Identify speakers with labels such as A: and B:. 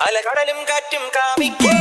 A: അലകടലും കാറ്റും കാമിക്കേ